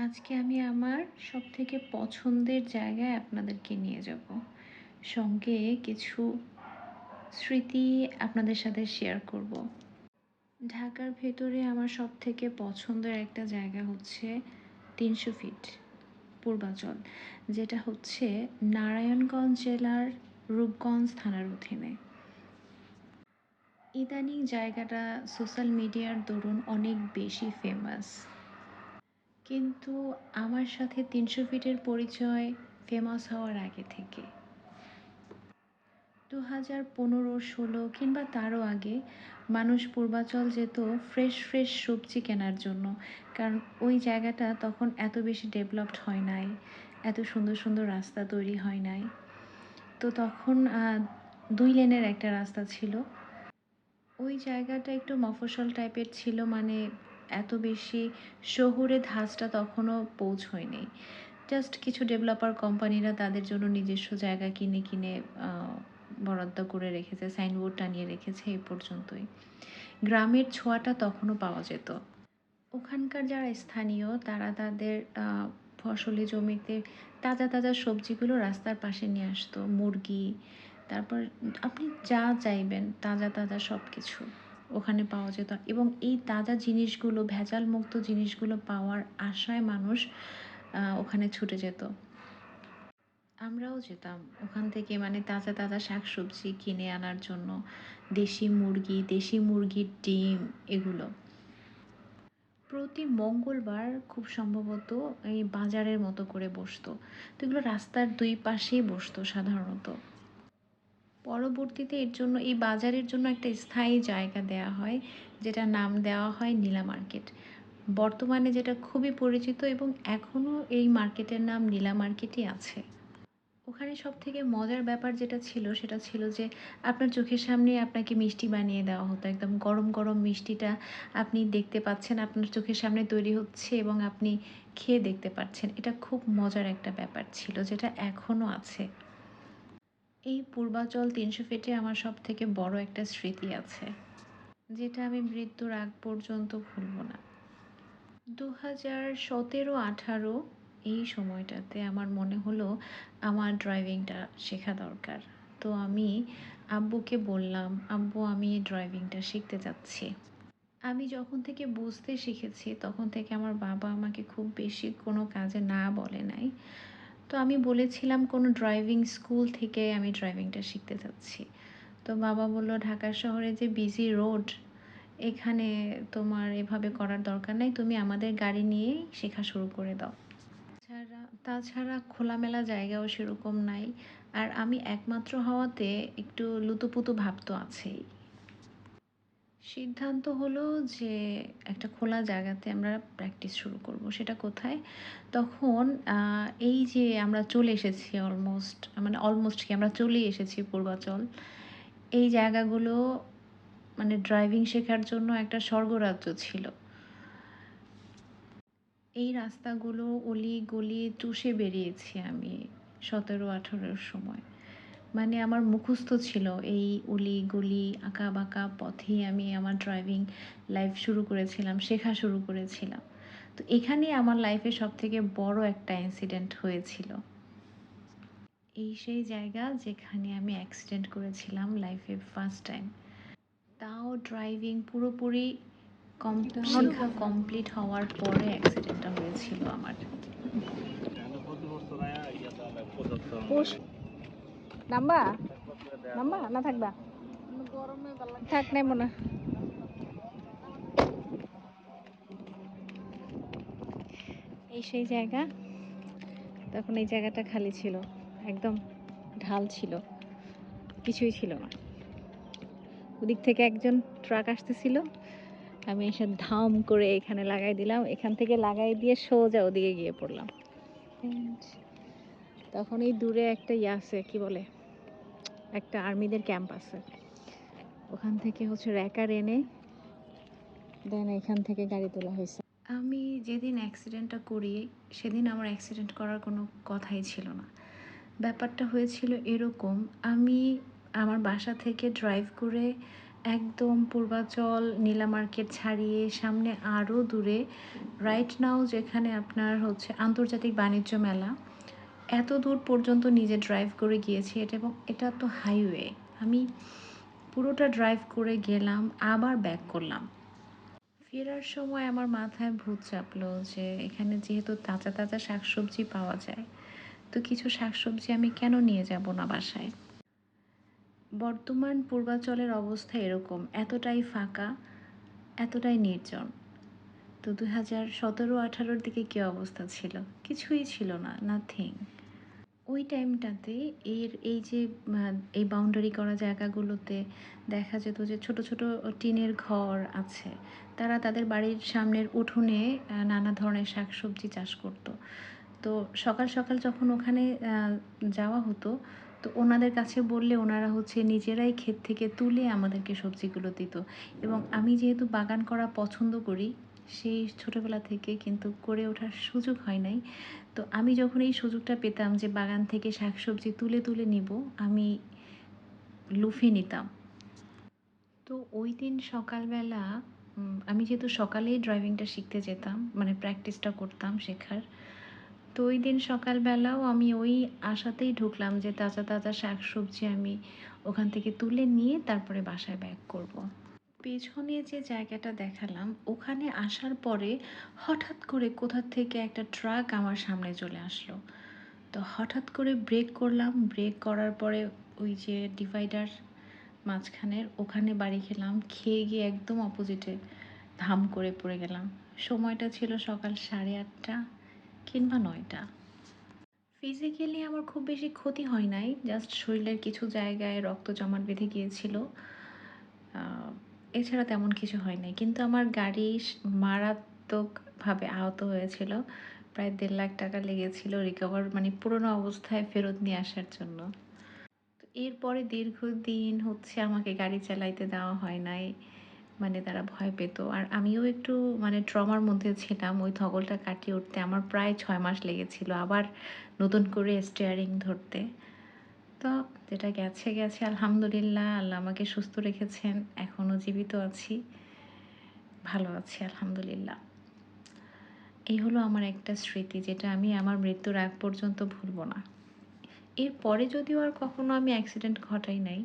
আজকে আমি আমার সব থেকে পছন্দের জায়গায় আপনাদেরকে নিয়ে যাব। সঙ্গে কিছু স্মৃতি আপনাদের সাথে শেয়ার করব। ঢাকার ভেতরে আমার সব থেকে পছন্দের একটা জায়গা হচ্ছে তিনশো ফিট পূর্বাচল, যেটা হচ্ছে নারায়ণগঞ্জ জেলার রূপগঞ্জ থানার অধীনে। ইদানিং জায়গাটা সোশ্যাল মিডিয়ার দরুন অনেক বেশি ফেমাস কিন্তু আমার সাথে তিনশো ফিটের পরিচয় ফেমাস হওয়ার আগে থেকে। দু হাজার পনেরো, ষোলো কিংবা তারও আগে মানুষ পূর্বাচল যেত ফ্রেশ ফ্রেশ সবজি কেনার জন্য। কারণ ওই জায়গাটা তখন এত বেশি ডেভেলপড হয় নাই, এত সুন্দর সুন্দর রাস্তা তৈরি হয় নাই। তো তখন দুই লেনের একটা রাস্তা ছিল। ওই জায়গাটা একটু মফস্বল টাইপের ছিল মানে এত বেশি শহুরে ধাঁচটা তখনও পৌঁছয়নি। জাস্ট কিছু ডেভেলপার কোম্পানিরা তাদের জন্য নিজস্ব জায়গা কিনে কিনে বরাদ্দ করে রেখেছে সাইনবোর্ড টানিয়ে রেখেছে এই পর্যন্তই। গ্রামের ছোঁয়াটা তখনও পাওয়া যেত। ওখানকার যারা স্থানীয়, তারা তাদের ফসলি জমিতে তাজা তাজা সবজিগুলো রাস্তার পাশে নিয়ে আসতো, মুরগি, তারপর আপনি যা চাইবেন, তাজা তাজা সব কিছু ওখানে পাওয়া যেত। এবং এই তাজা জিনিসগুলো ভেজাল মুক্ত জিনিসগুলো পাওয়ার আশায় মানুষ ওখানে ছুটে যেত। আমরাও যেতাম ওখান থেকে মানে তাজা তাজা শাক সবজি কিনে আনার জন্য। দেশি মুরগি, দেশি মুরগির ডিম, এগুলো। প্রতি মঙ্গলবার খুব সম্ভবত এই বাজারের মতো করে বসতো। তো এগুলো রাস্তার দুই পাশেই বসতো সাধারণত। পরবর্তীতে এর জন্য, এই বাজারের জন্য একটা স্থায়ী জায়গা দেওয়া হয় যেটা নাম দেওয়া হয় নীলা মার্কেট। বর্তমানে যেটা খুবই পরিচিত এবং এখনও এই মার্কেটের নাম নীলা মার্কেটই আছে। ওখানে সব থেকে মজার ব্যাপার যেটা ছিল, সেটা ছিল যে আপনার চোখের সামনে আপনাকে মিষ্টি বানিয়ে দেওয়া হতো। একদম গরম গরম মিষ্টিটা আপনি দেখতে পাচ্ছেন, আপনার চোখের সামনে তৈরি হচ্ছে এবং আপনি খেয়ে দেখতে পাচ্ছেন এটা খুব মজার একটা ব্যাপার ছিল, যেটা এখনও আছে। এই পূর্বাচল তিনশো ফিটে আমার সব থেকে বড় একটা স্মৃতি আছে, যেটা আমি মৃত্যুর আগ পর্যন্ত ভুলব না। দু হাজার সতেরো আঠারো এই সময়টাতে আমার মনে হলো আমার ড্রাইভিংটা শেখা দরকার। তো আমি আব্বুকে বললাম, আব্বু, আমি ড্রাইভিংটা শিখতে যাচ্ছি। আমি যখন থেকে বুঝতে শিখেছি, তখন থেকে আমার বাবা আমাকে খুব বেশি কোনো কাজে না বলে নাই। তো আমি বলেছিলাম কোনো ড্রাইভিং স্কুল থেকে আমি ড্রাইভিংটা শিখতে যাচ্ছি। তো বাবা বলল ঢাকা শহরে যে বিজি রোড এখানে তোমার এভাবে করার দরকার নেই, তুমি আমাদের গাড়ি নিয়েই শেখা শুরু করে দাও। ছাড়া তাছাড়া খোলামেলা জায়গাও সেরকম নাই। আর আমি একমাত্র হওয়াতে একটু লুতুপুতু ভাব তো আছেই। সিদ্ধান্ত হলো যে একটা খোলা জায়গাতে আমরা প্র্যাকটিস শুরু করব। সেটা কোথায়? তখন এই যে আমরা চলে এসেছি অলমোস্ট মানে অলমোস্ট কি, আমরা চলে এসেছি পূর্বাচল, এই জায়গাগুলো মানে ড্রাইভিং শেখার জন্য একটা স্বর্গরাজ্য ছিল। এই রাস্তাগুলো অলি গলি চুষে বেরিয়েছি আমি সতেরো আঠেরোর সময়। মানে আমার মুখস্থ ছিল এই অলি গলি আঁকা বাঁকা পথে আমি আমার ড্রাইভিং লাইফ শুরু করেছিলাম শেখা শুরু করেছিলাম। তো এখানে আমার লাইফে সব থেকে বড় একটা ইনসিডেন্ট হয়েছিল। এই সেই জায়গা যেখানে আমি অ্যাক্সিডেন্ট করেছিলাম লাইফে ফার্স্ট টাইম তাও ড্রাইভিং পুরোপুরি শেখা কমপ্লিট হওয়ার পরে অ্যাক্সিডেন্টটা হয়েছিল আমার। নাম্বা? নাম্বা? না থাকবা? থাক নাই মনে। এই সেই জায়গা। তখন এই জায়গাটা খালি ছিল। একদম ঢাল ছিল। কিছুই ছিল না। ওদিক থেকে একজন ট্রাক আসতেছিল। আমি এসে ধাম করে এখানে লাগাই দিলাম। এখান থেকে লাগাই দিয়ে সোজা ওদিকে গিয়ে পড়লাম। তখন এই দূরে একটা ইয়ে আছে কি বলে? একটা আর্মিদের ক্যাম্প আছে ওখান থেকে হচ্ছে র্যাকার এনে দেন এখান থেকে গাড়ি তোলা হয়েছে। আমি যেদিন অ্যাক্সিডেন্টটা করি, সেদিন আমার অ্যাক্সিডেন্ট করার কোনো কথাই ছিল না। ব্যাপারটা হয়েছিল এরকম, আমি আমার বাসা থেকে ড্রাইভ করে একদম পূর্বাচল নীলা মার্কেট ছাড়িয়ে সামনে আরও দূরে রাইট নাও যেখানে আপনার হচ্ছে আন্তর্জাতিক বাণিজ্য মেলা এত দূর পর্যন্ত নিজে ড্রাইভ করে গিয়েছি এটা এবং এটা তো হাইওয়ে আমি পুরোটা ড্রাইভ করে গেলাম, আবার ব্যাক করলাম। ফেরার সময় আমার মাথায় ভূত চাপলো যে এখানে যেহেতু তাজা তাজা শাকসবজি পাওয়া যায়, তো কিছু শাকসবজি আমি কেন নিয়ে যাব না বাসায়? বর্তমান পূর্বাচলের অবস্থা এরকম, এতটাই ফাঁকা, এতটাই নির্জন। তো দু হাজার সতেরো আঠারোর দিকে কী অবস্থা ছিল? কিছুই ছিল না নাথিং ওই টাইমটাতে এর এই যে এই বাউন্ডারি করা জায়গাগুলোতে দেখা যেত যে ছোট ছোট টিনের ঘর আছে। তারা তাদের বাড়ির সামনের উঠোনে নানা ধরনের শাকসবজি চাষ করতো। তো সকাল সকাল যখন ওখানে যাওয়া হতো, তো ওনাদের কাছে বললে ওনারা হচ্ছে নিজেরাই ক্ষেত থেকে তুলে আমাদেরকে সবজিগুলো দিত। এবং আমি যেহেতু বাগান করা পছন্দ করি সেই ছোটোবেলা থেকে কিন্তু করে ওঠার সুযোগ হয় নাই তো আমি যখন এই সুযোগটা পেতাম যে বাগান থেকে শাকসবজি তুলে তুলে নিব, আমি লুফে নিতাম তো ওই দিন সকালবেলা আমি যেহেতু সকালেই ড্রাইভিংটা শিখতে যেতাম মানে প্র্যাকটিসটা করতাম শেখার, তো ওই দিন সকালবেলাও আমি ওই আশাতেই ঢুকলাম যে তাজা তাজা শাকসবজি আমি ওখান থেকে তুলে নিয়ে তারপরে বাসায় ব্যাক করব। পেছনে যে জায়গাটা দেখালাম, ওখানে আসার পরে হঠাৎ করে কোথা থেকে একটা ট্রাক আমার সামনে চলে আসলো। তো হঠাৎ করে ব্রেক করলাম, ব্রেক করার পরে ওই যে ডিভাইডার মাঝখানের, ওখানে বাড়ি খেলাম খেয়ে গিয়ে একদম অপোজিটে ধাম করে পড়ে গেলাম। সময়টা ছিল সকাল সাড়ে আটটা কিংবা নয়টা। ফিজিক্যালি আমার খুব বেশি ক্ষতি হয় নাই জাস্ট শরীরের কিছু জায়গায় রক্ত জমাট বেঁধে গিয়েছিল। এছাড়া তেমন কিছু হয় নাই। কিন্তু আমার গাড়ি মারাত্মকভাবে আহত হয়েছিল। প্রায় দেড় লাখ টাকা লেগেছিল রিকভার মানে পুরোনো অবস্থায় ফেরত নিয়ে আসার জন্য। তো এরপরে দীর্ঘদিন হচ্ছে আমাকে গাড়ি চালাইতে দেওয়া হয় নাই মানে তারা ভয় পেত। আর আমিও একটু মানে ট্রমার মধ্যে ছিলাম, ওই থগলটা কাটিয়ে উঠতে আমার প্রায় ছয় মাস লেগেছিল আবার নতুন করে স্টিয়ারিং ধরতে। তো যেটা গেছে গেছে, আলহামদুলিল্লাহ, আল্লাহ আমাকে সুস্থ রেখেছেন, এখনও জীবিত আছি, ভালো আছি, আলহামদুলিল্লাহ। এই হলো আমার একটা স্মৃতি, যেটা আমি আমার মৃত্যুর আগ পর্যন্ত ভুলবো না। এরপরে যদিও আর কখনো আমি অ্যাক্সিডেন্ট ঘটাই নাই